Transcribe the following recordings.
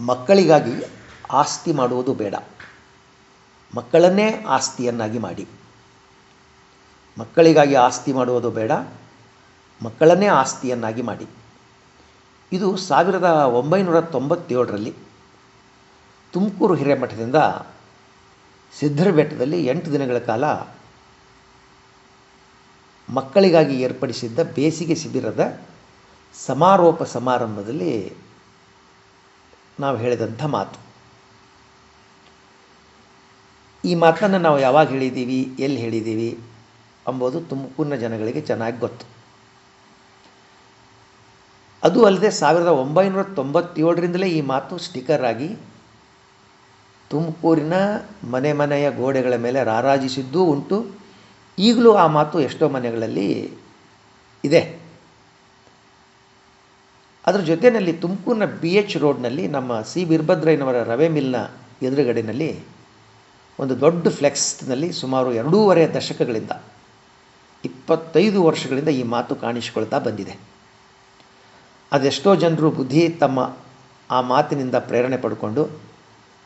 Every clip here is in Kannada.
ಮಕ್ಕಳಿಗಾಗಿ ಆಸ್ತಿ ಮಾಡುವುದು ಬೇಡ. ಮಕ್ಕಳನ್ನೇ ಆಸ್ತಿಯನ್ನಾಗಿ ಮಾಡಿ. ಮಕ್ಕಳಿಗಾಗಿ ಆಸ್ತಿ ಮಾಡುವುದು ಬೇಡ. ಮಕ್ಕಳನ್ನೇ ಆಸ್ತಿಯನ್ನಾಗಿ ಮಾಡಿ. ಇದು ಸಾವಿರದ ಒಂಬೈನೂರ ತೊಂಬತ್ತೇಳರಲ್ಲಿ ತುಮಕೂರು ಹಿರೇಮಠದಿಂದ ಸಿದ್ಧರ ಬೆಟ್ಟದಲ್ಲಿ ಎಂಟು ದಿನಗಳ ಕಾಲ ಮಕ್ಕಳಿಗಾಗಿ ಏರ್ಪಡಿಸಿದ್ದ ಬೇಸಿಗೆ ಶಿಬಿರದ ಸಮಾರೋಪ ಸಮಾರಂಭದಲ್ಲಿ ನಾವು ಹೇಳಿದಂಥ ಮಾತು. ಈ ಮಾತನ್ನು ನಾವು ಯಾವಾಗ ಹೇಳಿದ್ದೀವಿ, ಎಲ್ಲಿ ಹೇಳಿದ್ದೀವಿ ಅಂಬೋದು ತುಮಕೂರಿನ ಜನಗಳಿಗೆ ಚೆನ್ನಾಗಿ ಗೊತ್ತು. ಅದು ಅಲ್ಲದೆ ಸಾವಿರದ ಒಂಬೈನೂರ ತೊಂಬತ್ತೇಳರಿಂದಲೇ ಈ ಮಾತು ಸ್ಟಿಕರ್ ಆಗಿ ತುಮಕೂರಿನ ಮನೆ ಮನೆಯ ಗೋಡೆಗಳ ಮೇಲೆ ರಾರಾಜಿಸಿದ್ದೂ ಉಂಟು. ಈಗಲೂ ಆ ಮಾತು ಎಷ್ಟೋ ಮನೆಗಳಲ್ಲಿ ಇದೆ. ಅದರ ಜೊತೆಯಲ್ಲಿ ತುಮಕೂರಿನ ಬಿ ಎಚ್ ರೋಡ್ನಲ್ಲಿ ನಮ್ಮ ಸಿ ವೀರಭದ್ರಯ್ಯನವರ ರವೆ ಮಿಲ್ನ ಎದುರುಗಡೆಯಲ್ಲಿ ಒಂದು ದೊಡ್ಡ ಫ್ಲೆಕ್ಸ್ನಲ್ಲಿ ಸುಮಾರು ಎರಡೂವರೆ ದಶಕಗಳಿಂದ, ಇಪ್ಪತ್ತೈದು ವರ್ಷಗಳಿಂದ ಈ ಮಾತು ಕಾಣಿಸಿಕೊಳ್ತಾ ಬಂದಿದೆ. ಅದೆಷ್ಟೋ ಜನರು ಬುದ್ಧಿ ತಮ್ಮ ಆ ಮಾತಿನಿಂದ ಪ್ರೇರಣೆ ಪಡ್ಕೊಂಡು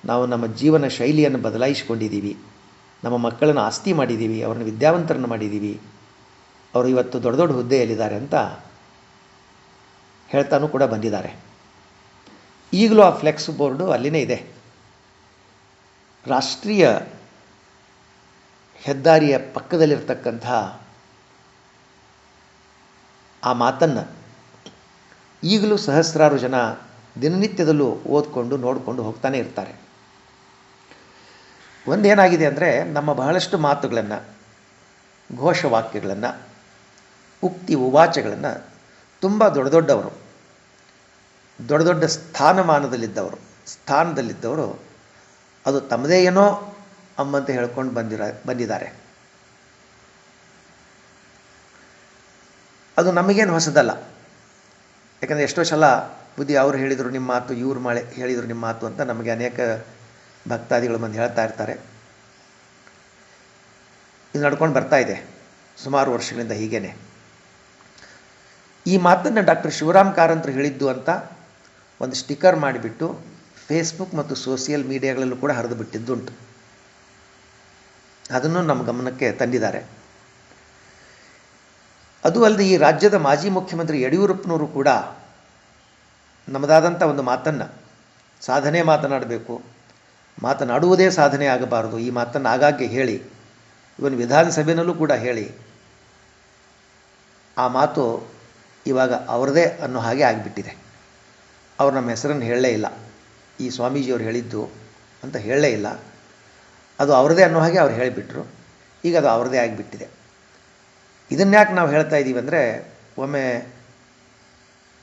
ನಾವು ನಮ್ಮ ಜೀವನ ಶೈಲಿಯನ್ನು ಬದಲಾಯಿಸಿಕೊಂಡಿದ್ದೀವಿ, ನಮ್ಮ ಮಕ್ಕಳನ್ನು ಆಸ್ತಿ ಮಾಡಿದ್ದೀವಿ, ಅವ್ರನ್ನ ವಿದ್ಯಾವಂತರನ್ನು ಮಾಡಿದ್ದೀವಿ, ಅವರು ಇವತ್ತು ದೊಡ್ಡ ದೊಡ್ಡ ಹುದ್ದೆಯಲ್ಲಿದ್ದಾರೆ ಅಂತ ಹೇಳ್ತಾನೂ ಕೂಡ ಬಂದಿದ್ದಾರೆ. ಈಗಲೂ ಆ ಫ್ಲೆಕ್ಸ್ ಬೋರ್ಡು ಅಲ್ಲಿನೇ ಇದೆ. ರಾಷ್ಟ್ರೀಯ ಹೆದ್ದಾರಿಯ ಪಕ್ಕದಲ್ಲಿರ್ತಕ್ಕಂಥ ಆ ಮಾತನ್ನು ಈಗಲೂ ಸಹಸ್ರಾರು ಜನ ದಿನನಿತ್ಯದಲ್ಲೂ ಓದ್ಕೊಂಡು ನೋಡಿಕೊಂಡು ಹೋಗ್ತಾನೆ ಇರ್ತಾರೆ. ಒಂದೇನಾಗಿದೆ ಅಂದರೆ ನಮ್ಮ ಬಹಳಷ್ಟು ಮಾತುಗಳನ್ನು, ಘೋಷವಾಕ್ಯಗಳನ್ನು, ಉಕ್ತಿ ಉವಾಚಗಳನ್ನು ತುಂಬ ದೊಡ್ಡ ದೊಡ್ಡವರು. ದೊಡ್ಡ ದೊಡ್ಡ ಸ್ಥಾನಮಾನದಲ್ಲಿದ್ದವರು. ಸ್ಥಾನದಲ್ಲಿದ್ದವರು ಅದು ತಮ್ಮದೇ ಏನೋ ಅಮ್ಮಂತ ಹೇಳ್ಕೊಂಡು ಬಂದಿರ, ಬಂದಿದ್ದಾರೆ. ಅದು ನಮಗೇನು ಹೊಸದಲ್ಲ. ಯಾಕಂದರೆ ಎಷ್ಟೋ ಸಲ ಬುದ್ಧಿ ಅವರು ಹೇಳಿದರು ನಿಮ್ಮ ಮಾತು, ಇವ್ರು ಮಾಳೆ ಹೇಳಿದರು ನಿಮ್ಮ ಮಾತು ಅಂತ ನಮಗೆ ಅನೇಕ ಭಕ್ತಾದಿಗಳು ಬಂದು ಹೇಳ್ತಾ ಇರ್ತಾರೆ. ಇದು ನಡ್ಕೊಂಡು ಬರ್ತಾ ಇದೆ. ಸುಮಾರು ವರ್ಷಗಳಿಂದ ಹೀಗೇನೆ. ಈ ಮಾತನ್ನು ಡಾಕ್ಟರ್ ಶಿವರಾಮ್ ಕಾರಂತರು ಹೇಳಿದ್ದು ಅಂತ ಒಂದು ಸ್ಟಿಕ್ಕರ್ ಮಾಡಿಬಿಟ್ಟು ಫೇಸ್ಬುಕ್ ಮತ್ತು ಸೋಷಿಯಲ್ ಮೀಡಿಯಾಗಳಲ್ಲೂ ಕೂಡ ಹರಿದು ಬಿಟ್ಟಿದ್ದುಂಟು. ಅದನ್ನು ನಮ್ಮ ಗಮನಕ್ಕೆ ತಂದಿದ್ದಾರೆ. ಅದು ಅಲ್ಲದೆ ಈ ರಾಜ್ಯದ ಮಾಜಿ ಮುಖ್ಯಮಂತ್ರಿ ಯಡಿಯೂರಪ್ಪನವರು ಕೂಡ ನಮ್ಮದಾದಂಥ ಒಂದು ಮಾತನ್ನು, ಸಾಧನೆ ಮಾತನಾಡಬೇಕು, ಮಾತನಾಡುವುದೇ ಸಾಧನೆ ಆಗಬಾರದು, ಈ ಮಾತನ್ನು ಆಗಾಗ್ಗೆ ಹೇಳಿ, ಇವನ್ ವಿಧಾನಸಭೆಯಲ್ಲೂ ಕೂಡ ಹೇಳಿ, ಆ ಮಾತು ಇವಾಗ ಅವ್ರದೇ ಅನ್ನೋ ಹಾಗೆ ಆಗಿಬಿಟ್ಟಿದೆ. ಅವ್ರು ನಮ್ಮ ಹೆಸರನ್ನು ಹೇಳಲೇ ಇಲ್ಲ. ಈ ಸ್ವಾಮೀಜಿಯವರು ಹೇಳಿದ್ದು ಅಂತ ಹೇಳಲೇ ಇಲ್ಲ. ಅದು ಅವ್ರದೇ ಅನ್ನೋ ಹಾಗೆ ಅವ್ರು ಹೇಳಿಬಿಟ್ರು. ಈಗ ಅದು ಅವ್ರದೇ ಆಗಿಬಿಟ್ಟಿದೆ. ಇದನ್ಯಾಕೆ ನಾವು ಹೇಳ್ತಾ ಇದ್ದೀವಿ ಅಂದರೆ, ಒಮ್ಮೆ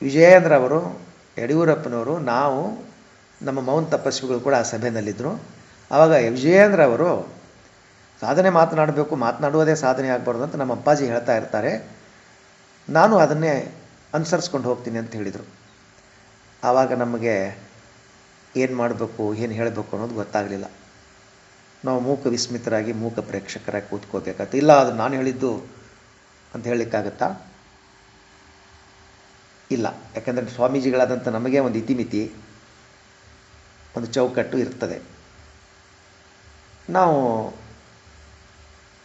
ವಿಜಯೇಂದ್ರ ಅವರು, ಯಡಿಯೂರಪ್ಪನವರು, ನಾವು, ನಮ್ಮ ಮೌನ್ ತಪಸ್ವಿಗಳು ಕೂಡ ಆ ಸಭೆಯಲ್ಲಿದ್ದರು ಆವಾಗ ವಿಜಯೇಂದ್ರ ಅವರು, ಸಾಧನೆ ಮಾತನಾಡಬೇಕು, ಮಾತನಾಡುವುದೇ ಸಾಧನೆ ಆಗಬಾರ್ದು ಅಂತ ನಮ್ಮ ಅಪ್ಪಾಜಿ ಹೇಳ್ತಾ ಇರ್ತಾರೆ. ನಾನು ಅದನ್ನೇ ಅನುಸರಿಸ್ಕೊಂಡು ಹೋಗ್ತೀನಿ ಅಂತ ಹೇಳಿದರು. ಆವಾಗ ನಮಗೆ ಏನು ಮಾಡಬೇಕು, ಏನು ಹೇಳಬೇಕು ಅನ್ನೋದು ಗೊತ್ತಾಗಲಿಲ್ಲ. ನಾವು ಮೂಕ ವಿಸ್ಮಿತರಾಗಿ, ಮೂಕ ಪ್ರೇಕ್ಷಕರಾಗಿ ಕೂತ್ಕೋಬೇಕಾಗತ್ತೆ ಇಲ್ಲ, ಅದು ನಾನು ಹೇಳಿದ್ದು ಅಂತ ಹೇಳಲಿಕ್ಕಾಗತ್ತಾ? ಇಲ್ಲ. ಯಾಕೆಂದರೆ ಸ್ವಾಮೀಜಿಗಳಾದಂಥ ನಮಗೆ ಒಂದು ಇತಿಮಿತಿ, ಒಂದು ಚೌಕಟ್ಟು ಇರ್ತದೆ. ನಾವು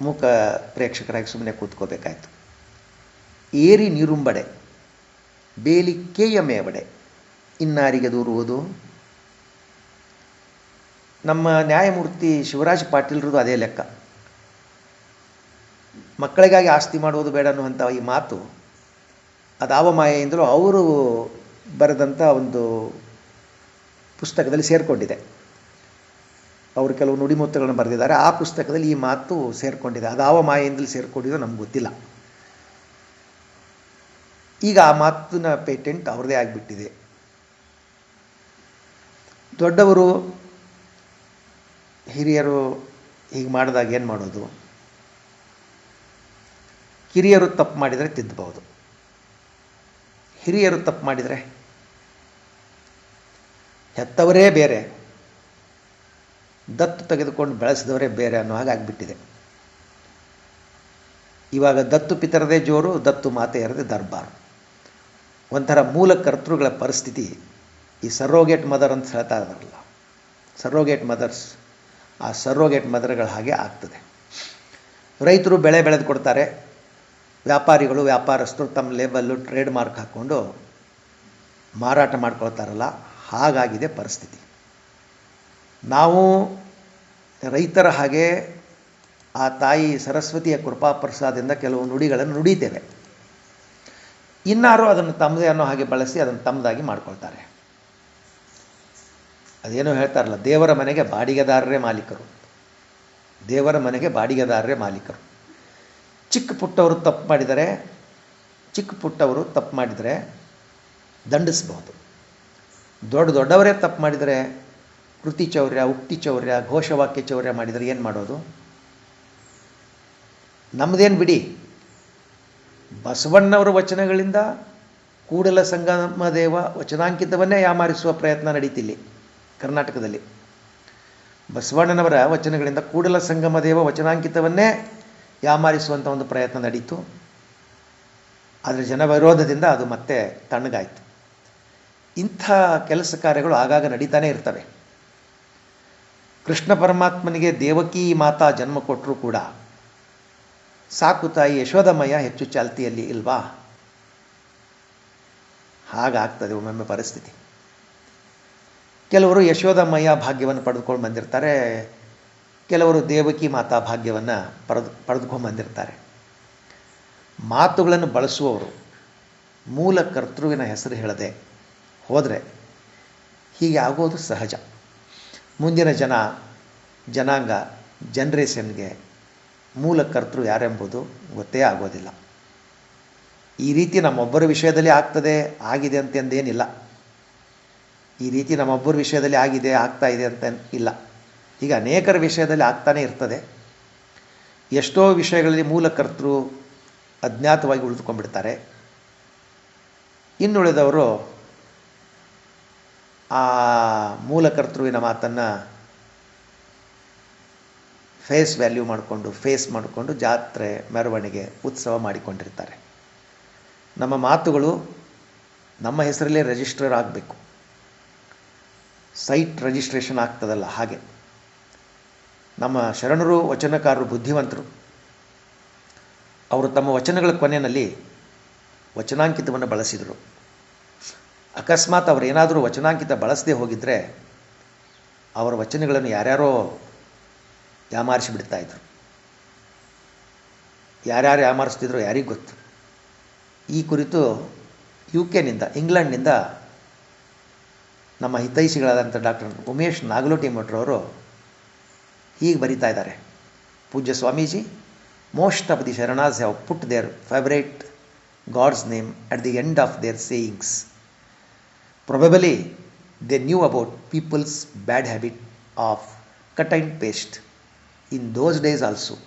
ಮೂಕ ಪ್ರೇಕ್ಷಕರಾಗಿ ಸುಮ್ಮನೆ ಕೂತ್ಕೋಬೇಕಾಯ್ತು. ಏರಿ ನಿರುಂಬಡೆ, ಬೇಲಿ ಕೇಯ ಮೇವಡೆ. ಇನ್ನಾರಿಗೆ ದೂರುವುದು? ನಮ್ಮ ನ್ಯಾಯಮೂರ್ತಿ ಶಿವರಾಜ್ ಪಾಟೀಲ್ರದು ಅದೇ ಲೆಕ್ಕ. ಮಕ್ಕಳಿಗಾಗಿ ಆಸ್ತಿ ಮಾಡುವುದು ಬೇಡ ಅನ್ನುವಂಥ ಈ ಮಾತು ಅದಾವ ಮಾಯೆಯಿಂದಲೂ ಅವರು ಬರೆದಂಥ ಒಂದು ಪುಸ್ತಕದಲ್ಲಿ ಸೇರಿಕೊಂಡಿದೆ. ಅವರು ಕೆಲವು ನುಡಿಮುತ್ತುಗಳನ್ನು ಬರೆದಿದ್ದಾರೆ. ಆ ಪುಸ್ತಕದಲ್ಲಿ ಈ ಮಾತು ಸೇರಿಕೊಂಡಿದೆ. ಅದಾವ ಮಾಯೆಯಿಂದಲೂ ಸೇರಿಕೊಂಡಿದೋ ನಮ್ಗೆ ಗೊತ್ತಿಲ್ಲ. ಈಗ ಆ ಮಾತಿನ ಪೇಟೆಂಟ್ ಅವ್ರದೇ ಆಗಿಬಿಟ್ಟಿದೆ. ದೊಡ್ಡವರು, ಹಿರಿಯರು ಹೀಗೆ ಮಾಡಿದಾಗ ಏನು ಮಾಡೋದು? ಕಿರಿಯರು ತಪ್ಪು ಮಾಡಿದರೆ ತಿದ್ದಬಹುದು ಹಿರಿಯರು ತಪ್ಪು ಮಾಡಿದರೆ ಹೆತ್ತವರೇ ಬೇರೆ, ದತ್ತು ತೆಗೆದುಕೊಂಡು ಬೆಳೆಸಿದವರೇ ಬೇರೆ ಅನ್ನೋ ಹಾಗೆ ಆಗಿಬಿಟ್ಟಿದೆ. ಇವಾಗ ದತ್ತು ಪಿತರದೇ ಜೋರು, ದತ್ತು ಮಾತೆಯರದೇ ದರ್ಬಾರು. ಒಂಥರ ಮೂಲ ಕರ್ತೃಗಳ ಪರಿಸ್ಥಿತಿ. ಈ ಸರ್ರೋಗೇಟ್ ಮದರ್ ಅಂತ ಹೇಳ್ತಾ ಇದಾರಲ್ಲ ಸರ್ರೋಗೇಟ್ ಮದರ್ಸ್ ಆ ಸರ್ರೋಗೇಟ್ ಮದರ್ಗಳ ಹಾಗೆ ಆಗ್ತದೆ. ರೈತರು ಬೆಳೆ ಬೆಳೆದು ಕೊಡ್ತಾರೆ. ವ್ಯಾಪಾರಿಗಳು, ವ್ಯಾಪಾರಸ್ಥರು ತಮ್ಮ ಲೇಬಲ್ಲು ಟ್ರೇಡ್ ಮಾರ್ಕ್ ಹಾಕ್ಕೊಂಡು ಮಾರಾಟ ಮಾಡ್ಕೊಳ್ತಾರಲ್ಲ. ಹಾಗಾಗಿದೆ ಪರಿಸ್ಥಿತಿ. ನಾವು ರೈತರ ಹಾಗೆ ಆ ತಾಯಿ ಸರಸ್ವತಿಯ ಕೃಪಾ ಪ್ರಸಾದದಿಂದ ಕೆಲವು ನುಡಿಗಳನ್ನು ನುಡಿತೇವೆ. ಇನ್ನಾರು ಅದನ್ನು ತಮ್ಮದೇ ಅನ್ನೋ ಹಾಗೆ ಬಳಸಿ ಅದನ್ನು ತಮ್ಮದಾಗಿ ಮಾಡ್ಕೊಳ್ತಾರೆ. ಅದೇನೋ ಹೇಳ್ತಾರಲ್ಲ, ದೇವರ ಮನೆಗೆ ಬಾಡಿಗೆದಾರರೇ ಮಾಲೀಕರು. ದೇವರ ಮನೆಗೆ ಬಾಡಿಗೆದಾರರೇ ಮಾಲೀಕರು. ಚಿಕ್ಕ ಪುಟ್ಟವರು ತಪ್ಪು ಮಾಡಿದರೆ, ಚಿಕ್ಕ ಪುಟ್ಟವರು ತಪ್ಪು ಮಾಡಿದರೆ ದಂಡಿಸ್ಬಹುದು. ದೊಡ್ಡ ದೊಡ್ಡವರೇ ತಪ್ಪು ಮಾಡಿದರೆ ಕೃತಿ ಚೌರ್ಯ, ಉಕ್ತಿ ಚೌರ್ಯ, ಘೋಷವಾಕ್ಯ ಚೌರ್ಯ ಮಾಡಿದರೆ ಏನು ಮಾಡೋದು? ನಮ್ಮದೇನು ಬಿಡಿ? ಬಸವಣ್ಣವರ ವಚನಗಳಿಂದ ಕೂಡಲ ಸಂಗಮ ದೇವ ವಚನಾಂಕಿತವನ್ನೇ ಯಾಮಾರಿಸುವ ಪ್ರಯತ್ನ ನಡೀತಿಲ್ಲಿ ಕರ್ನಾಟಕದಲ್ಲಿ. ಬಸವಣ್ಣನವರ ವಚನಗಳಿಂದ ಕೂಡಲ ಸಂಗಮ ದೇವ ವಚನಾಂಕಿತವನ್ನೇ ಯಾಮಾರಿಸುವಂಥ ಒಂದು ಪ್ರಯತ್ನ ನಡೀತು. ಆದರೆ ಜನ ವಿರೋಧದಿಂದ ಅದು ಮತ್ತೆ ತಣ್ಣಗಾಯಿತು. ಇಂಥ ಕೆಲಸ ಕಾರ್ಯಗಳು ಆಗಾಗ ನಡೀತಾನೆ ಇರ್ತವೆ. ಕೃಷ್ಣ ಪರಮಾತ್ಮನಿಗೆ ದೇವಕಿ ಮಾತಾ ಜನ್ಮ ಕೊಟ್ಟರೂ ಕೂಡ ಸಾಕು ತಾಯಿ ಯಶೋಧಮಯ ಹೆಚ್ಚು ಚಾಲ್ತಿಯಲ್ಲಿ ಇಲ್ವಾ? ಹಾಗಾಗ್ತದೆ ಒಮ್ಮೊಮ್ಮೆ ಪರಿಸ್ಥಿತಿ. ಕೆಲವರು ಯಶೋಧಮಯ ಭಾಗ್ಯವನ್ನು ಪಡೆದುಕೊಂಡು ಬಂದಿರ್ತಾರೆ, ಕೆಲವರು ದೇವಕಿ ಮಾತಾ ಭಾಗ್ಯವನ್ನು ಪಡೆದು, ಪಡೆದುಕೊಂಡು ಬಂದಿರ್ತಾರೆ. ಮಾತುಗಳನ್ನು ಬಳಸುವವರು ಮೂಲ ಕರ್ತೃವಿನ ಹೆಸರು ಹೇಳದೆ ಹೋದರೆ ಹೀಗೆ ಆಗೋದು ಸಹಜ. ಮುಂದಿನ ಜನ, ಜನಾಂಗ ಜನ್ರೇಷನ್ಗೆ ಮೂಲ ಕರ್ತೃ ಯಾರೆಂಬುದು ಗೊತ್ತೇ ಆಗೋದಿಲ್ಲ. ಈ ರೀತಿ ನಮ್ಮೊಬ್ಬರ ವಿಷಯದಲ್ಲಿ ಆಗ್ತದೆ, ಆಗಿದೆ ಅಂತಂದೇನಿಲ್ಲ ಈ ರೀತಿ ನಮ್ಮೊಬ್ಬರ ವಿಷಯದಲ್ಲಿ ಆಗಿದೆ, ಆಗ್ತಾ ಇದೆ ಅಂತ ಇಲ್ಲ. ಈಗ ಅನೇಕರ ವಿಷಯದಲ್ಲಿ ಆಗ್ತಾನೇ ಇರ್ತದೆ. ಎಷ್ಟೋ ವಿಷಯಗಳಲ್ಲಿ ಮೂಲ ಕರ್ತೃ ಅಜ್ಞಾತವಾಗಿ ಉಳಿದುಕೊಂಡ್ಬಿಡ್ತಾರೆ. ಇನ್ನುಳಿದವರು ಆ ಮೂಲಕರ್ತೃವಿನ ಮಾತನ್ನು ಫೇಸ್ ವ್ಯಾಲ್ಯೂ ಮಾಡಿಕೊಂಡು ಫೇಸ್ ಮಾಡಿಕೊಂಡು ಜಾತ್ರೆ, ಮೆರವಣಿಗೆ, ಉತ್ಸವ ಮಾಡಿಕೊಂಡಿರ್ತಾರೆ. ನಮ್ಮ ಮಾತುಗಳು ನಮ್ಮ ಹೆಸರಲ್ಲೇ ರಿಜಿಸ್ಟರ್ ಆಗಬೇಕು. ಸೈಟ್ ರಿಜಿಸ್ಟ್ರೇಷನ್ ಆಗ್ತದಲ್ಲ ಹಾಗೆ. ನಮ್ಮ ಶರಣರು, ವಚನಕಾರರು, ಬುದ್ಧಿವಂತರು, ಅವರು ತಮ್ಮ ವಚನಗಳ ಕೊನೆಯಲ್ಲಿ ವಚನಾಂಕಿತವನ್ನು ಬಳಸಿದರು. ಅಕಸ್ಮಾತ್ ಅವರೇನಾದರೂ ವಚನಾಂಕಿತ ಬಳಸದೆ ಹೋಗಿದ್ದರೆ ಅವರ ವಚನಗಳನ್ನು ಯಾರ್ಯಾರೋ ಯಾಮಾರಿಸಿ ಯಾರು ಯಾರ್ಯಾರು ಯಾಮಾರಿಸ್ತಿದ್ರು ಯಾರಿಗೂ ಗೊತ್ತು. ಈ ಕುರಿತು ಯು ಕೆನಿಂದ ಇಂಗ್ಲೆಂಡ್ನಿಂದ ನಮ್ಮ ಹಿತೈಷಿಗಳಾದಂಥ ಡಾಕ್ಟರ್ ಉಮೇಶ್ ನಾಗಲೋಟಿ ಮಠರವರು ಹೀಗೆ ಬರಿತಾ ಇದ್ದಾರೆ. ಪೂಜ್ಯ Swamiji most of the Sharanas have put their favourite gods name at the end of their sayings. Probably they knew about people's bad habit of cut and paste. in those days also.